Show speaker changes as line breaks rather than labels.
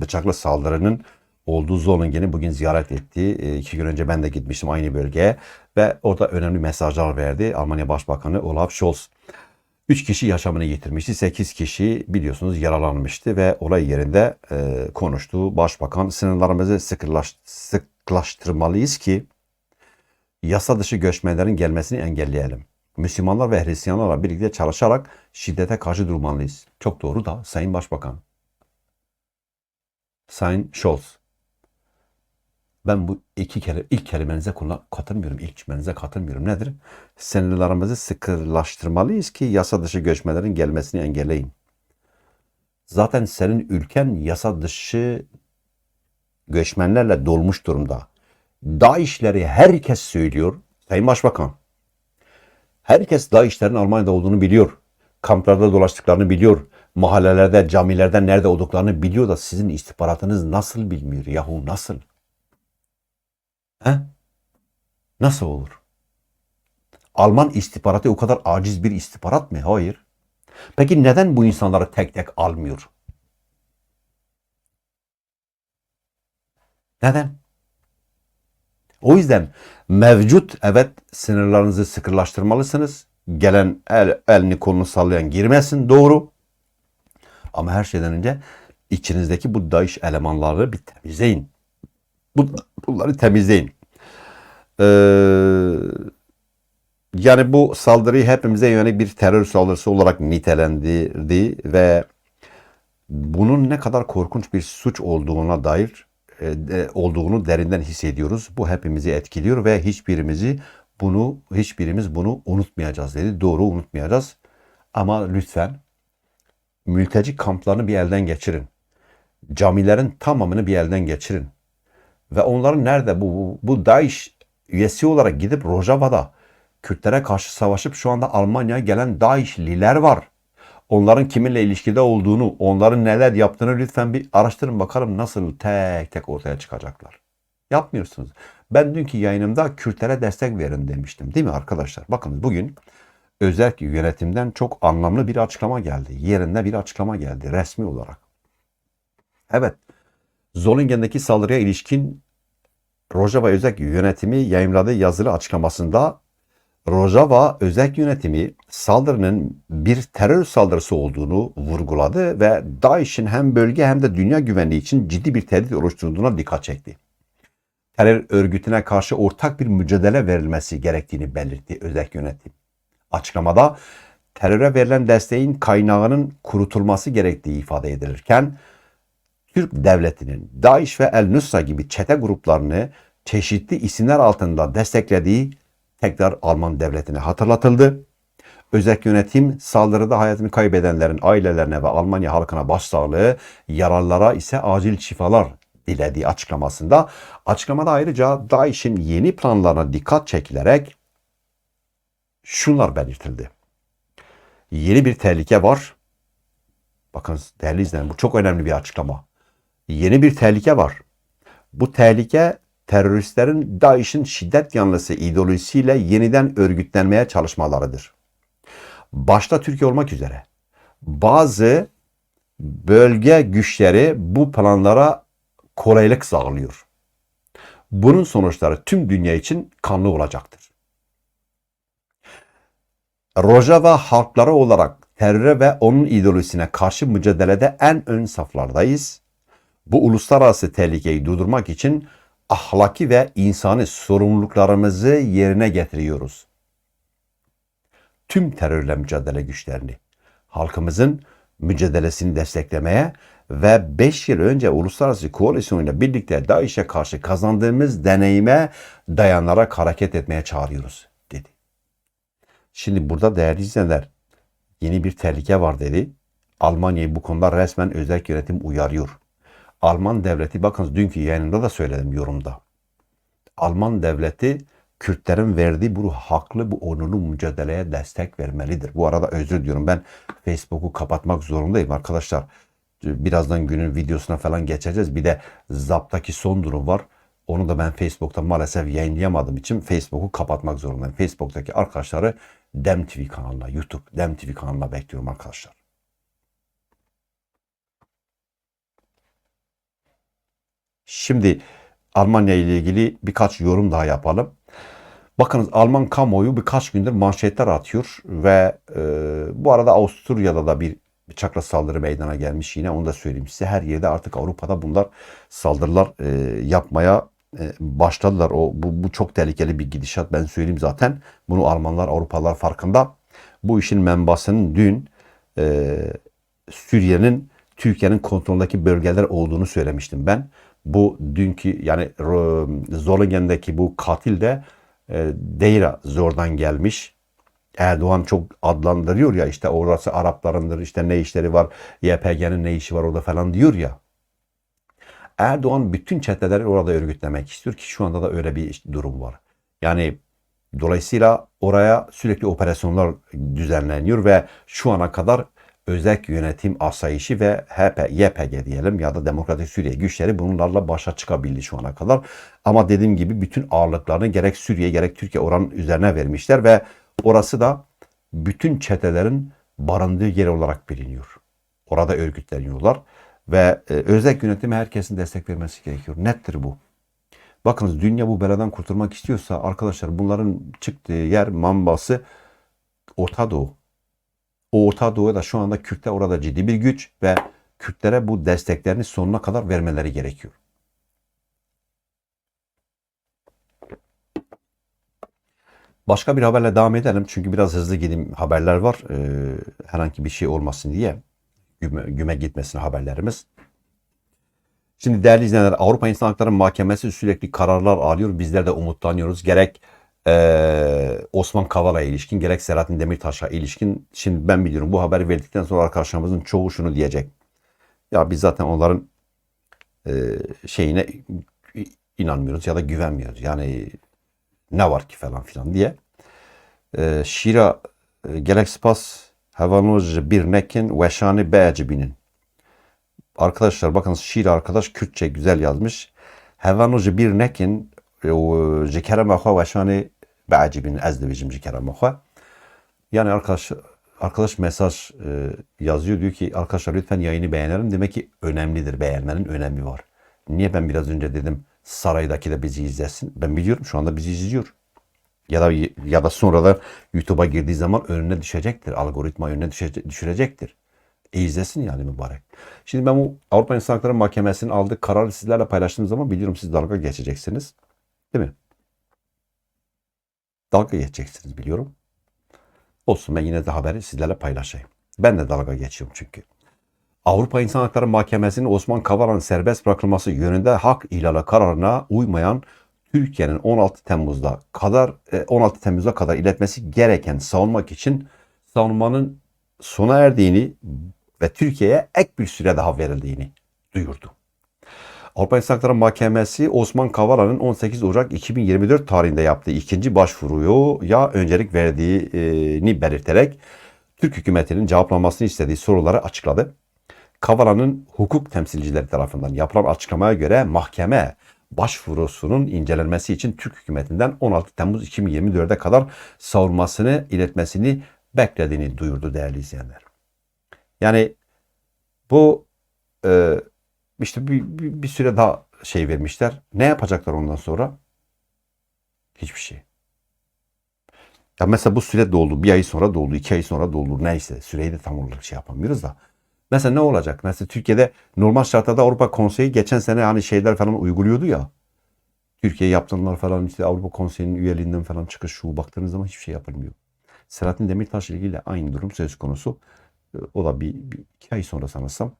bıçaklı saldırının olduğu Zolingen'i bugün ziyaret etti. E, iki gün önce ben de gitmiştim aynı bölgeye ve orada önemli mesajlar verdi Almanya Başbakanı Olaf Scholz. 3 kişi yaşamını yitirmişti. 8 kişi biliyorsunuz yaralanmıştı ve olay yerinde e, konuştu. Başbakan sınırlarımızı sıkılaş, sıklaştırmalıyız ki yasa dışı göçmenlerin gelmesini engelleyelim. Müslümanlar ve Hristiyanlarla birlikte çalışarak şiddete karşı durmalıyız. Çok doğru da Sayın Başbakan. Sayın Scholz. Ben bu iki kere ilk kelimenize kullan- katılmıyorum. İlk cümlenize katılmıyorum. Nedir? Sınırlarımızı sıkılaştırmalıyız ki yasa dışı göçmenlerin gelmesini engelleyin. Zaten senin ülken yasa dışı göçmenlerle dolmuş durumda. DAEŞ'leri herkes söylüyor. Sayın Başbakan. Herkes DAEŞ'lerin Almanya'da olduğunu biliyor. Kamplarda dolaştıklarını biliyor. Mahallelerde, camilerde nerede olduklarını biliyor da sizin istihbaratınız nasıl bilmiyor yahu nasıl? He? Nasıl olur? Alman istihbaratı o kadar aciz bir istihbarat mı? Hayır. Peki neden bu insanları tek tek almıyor? Neden? O yüzden mevcut evet sınırlarınızı sıkılaştırmalısınız. Gelen el, elini kolunu sallayan girmesin doğru. Ama her şeyden önce içinizdeki bu DAEŞ elemanları bir temizleyin. Bu, bunları temizleyin. Ee, yani bu saldırıyı hepimize yönelik bir terör saldırısı olarak nitelendirdi ve bunun ne kadar korkunç bir suç olduğuna dair e, olduğunu derinden hissediyoruz. Bu hepimizi etkiliyor ve hiçbirimizi bunu hiçbirimiz bunu unutmayacağız dedi. Doğru unutmayacağız. Ama lütfen mülteci kamplarını bir elden geçirin. Camilerin tamamını bir elden geçirin. Ve onların nerede bu, bu, bu DAEŞ üyesi olarak gidip Rojava'da Kürtlere karşı savaşıp şu anda Almanya'ya gelen DAEŞ'liler var. Onların kiminle ilişkide olduğunu, onların neler yaptığını lütfen bir araştırın bakalım nasıl tek tek ortaya çıkacaklar. Yapmıyorsunuz. Ben dünkü yayınımda Kürtlere destek verin demiştim değil mi arkadaşlar? Bakın bugün özel yönetimden çok anlamlı bir açıklama geldi. Yerinde bir açıklama geldi resmi olarak. Evet, Zolingen'deki saldırıya ilişkin Rojava Özel Yönetimi yayınladığı yazılı açıklamasında Rojava Özel Yönetimi saldırının bir terör saldırısı olduğunu vurguladı ve DAEŞ'in hem bölge hem de dünya güvenliği için ciddi bir tehdit oluşturduğuna dikkat çekti. Terör örgütüne karşı ortak bir mücadele verilmesi gerektiğini belirtti özel yönetim. Açıklamada teröre verilen desteğin kaynağının kurutulması gerektiği ifade edilirken Türk devletinin DAEŞ ve El Nusra gibi çete gruplarını çeşitli isimler altında desteklediği tekrar Alman devletine hatırlatıldı. Özel yönetim saldırıda hayatını kaybedenlerin ailelerine ve Almanya halkına başsağlığı, yaralılara ise acil şifalar dilediği açıklamasında. Açıklamada ayrıca DAEŞ'in yeni planlarına dikkat çekilerek şunlar belirtildi. Yeni bir tehlike var. Bakın değerli izleyen bu çok önemli bir açıklama. Yeni bir tehlike var. Bu tehlike teröristlerin DAEŞ'in şiddet yanlısı ideolojisiyle yeniden örgütlenmeye çalışmalarıdır. Başta Türkiye olmak üzere bazı bölge güçleri bu planlara kolaylık sağlıyor. Bunun sonuçları tüm dünya için kanlı olacaktır. Rojava halkları olarak teröre ve onun ideolojisine karşı mücadelede en ön saflardayız. Bu uluslararası tehlikeyi durdurmak için ahlaki ve insani sorumluluklarımızı yerine getiriyoruz. Tüm terörle mücadele güçlerini, halkımızın mücadelesini desteklemeye ve 5 yıl önce uluslararası koalisyonuyla birlikte DAEŞ'e karşı kazandığımız deneyime dayanarak hareket etmeye çağırıyoruz. Şimdi burada değerli izleyenler yeni bir tehlike var dedi. Almanya'yı bu konuda resmen özel yönetim uyarıyor. Alman devleti bakın dünkü yayınımda da söyledim yorumda. Alman devleti Kürtlerin verdiği bu haklı bu onurlu mücadeleye destek vermelidir. Bu arada özür diliyorum ben Facebook'u kapatmak zorundayım arkadaşlar. Birazdan günün videosuna falan geçeceğiz. Bir de zaptaki son durum var. Onu da ben Facebook'ta maalesef yayınlayamadığım için Facebook'u kapatmak zorundayım. Facebook'taki arkadaşları Dem TV kanalına, YouTube Dem TV kanalına bekliyorum arkadaşlar. Şimdi Almanya ile ilgili birkaç yorum daha yapalım. Bakınız Alman kamuoyu birkaç gündür manşetler atıyor ve e, bu arada Avusturya'da da bir bıçakla saldırı meydana gelmiş yine onu da söyleyeyim size. Her yerde artık Avrupa'da bunlar saldırılar e, yapmaya e, başladılar. O bu, bu çok tehlikeli bir gidişat ben söyleyeyim zaten. Bunu Almanlar, Avrupalılar farkında. Bu işin menbaasının dün e, Suriye'nin Türkiye'nin kontrolündeki bölgeler olduğunu söylemiştim ben. Bu dünkü yani Zolingen'deki bu katil de e, Deira Zor'dan gelmiş. Erdoğan çok adlandırıyor ya işte orası Araplarındır işte ne işleri var YPG'nin ne işi var orada falan diyor ya. Erdoğan bütün çeteleri orada örgütlemek istiyor ki şu anda da öyle bir durum var. Yani dolayısıyla oraya sürekli operasyonlar düzenleniyor ve şu ana kadar özel yönetim asayişi ve HP, YPG diyelim ya da Demokratik Suriye güçleri bunlarla başa çıkabildi şu ana kadar. Ama dediğim gibi bütün ağırlıklarını gerek Suriye gerek Türkiye oranın üzerine vermişler ve orası da bütün çetelerin barındığı yer olarak biliniyor. Orada örgütleniyorlar ve e, özel yönetime herkesin destek vermesi gerekiyor. Nettir bu. Bakınız dünya bu beladan kurtulmak istiyorsa arkadaşlar bunların çıktığı yer mambası Orta Doğu. O Orta Doğu'ya da şu anda Kürtler orada ciddi bir güç ve Kürtlere bu desteklerini sonuna kadar vermeleri gerekiyor. Başka bir haberle devam edelim. Çünkü biraz hızlı gideyim haberler var. Ee, herhangi bir şey olmasın diye. Güme, güme gitmesin haberlerimiz. Şimdi değerli izleyenler Avrupa İnsan Hakları Mahkemesi sürekli kararlar alıyor. Bizler de umutlanıyoruz. Gerek eee, Osman Kavala'ya ilişkin gerek Selahattin Demirtaş'a ilişkin. Şimdi ben biliyorum bu haberi verdikten sonra arkadaşlarımızın çoğu şunu diyecek. Ya biz zaten onların eee, şeyine inanmıyoruz ya da güvenmiyoruz. Yani ne var ki falan filan diye. Eee Şira e, gerek spas havanoj bir nekin ve şani be'ecibinin. Arkadaşlar bakın şiir arkadaş Kürtçe güzel yazmış. Hevanoji bir nekin ji kerema xwe weşanê beacibin ez dibêjim ji kerema xwe. Yani arkadaş arkadaş mesaj e, yazıyor diyor ki arkadaşlar lütfen yayını beğenelim. Demek ki önemlidir. Beğenmenin önemi var. Niye ben biraz önce dedim saraydaki de bizi izlesin? Ben biliyorum şu anda bizi izliyor. Ya da ya da sonra da YouTube'a girdiği zaman önüne düşecektir. Algoritma önüne düşürecektir. E izlesin yani mübarek. Şimdi ben bu Avrupa İnsan Hakları Mahkemesi'nin aldığı kararı sizlerle paylaştığım zaman biliyorum siz dalga geçeceksiniz. Değil mi? Dalga geçeceksiniz biliyorum. Olsun ben yine de haberi sizlerle paylaşayım. Ben de dalga geçiyorum çünkü. Avrupa İnsan Hakları Mahkemesi'nin Osman Kavala'nın serbest bırakılması yönünde hak ihlali kararına uymayan Türkiye'nin 16 Temmuz'da kadar e, 16 Temmuz'a kadar iletmesi gereken savunmak için savunmanın sona erdiğini ve Türkiye'ye ek bir süre daha verildiğini duyurdu. Avrupa İnsan Hakları Mahkemesi Osman Kavala'nın 18 Ocak 2024 tarihinde yaptığı ikinci başvuruyu ya öncelik verdiğini belirterek Türk hükümetinin cevaplamasını istediği soruları açıkladı. Kavala'nın hukuk temsilcileri tarafından yapılan açıklamaya göre mahkeme başvurusunun incelenmesi için Türk hükümetinden 16 Temmuz 2024'e kadar savunmasını iletmesini beklediğini duyurdu değerli izleyenler. Yani bu e, işte bir, bir, bir süre daha şey vermişler. Ne yapacaklar ondan sonra? Hiçbir şey. Ya mesela bu süre doldu. Bir ay sonra doldu. iki ay sonra doldu. Neyse. Süreyi de tam olarak şey yapamıyoruz da. Mesela ne olacak? Mesela Türkiye'de normal şartlarda Avrupa Konseyi geçen sene hani şeyler falan uyguluyordu ya. Türkiye yaptırımlar falan işte Avrupa Konseyi'nin üyeliğinden falan çıkış şu baktığınız zaman hiçbir şey yapılmıyor. Selahattin Demirtaş ile ilgili aynı durum söz konusu. O da bir, bir iki ay sonra sanırsam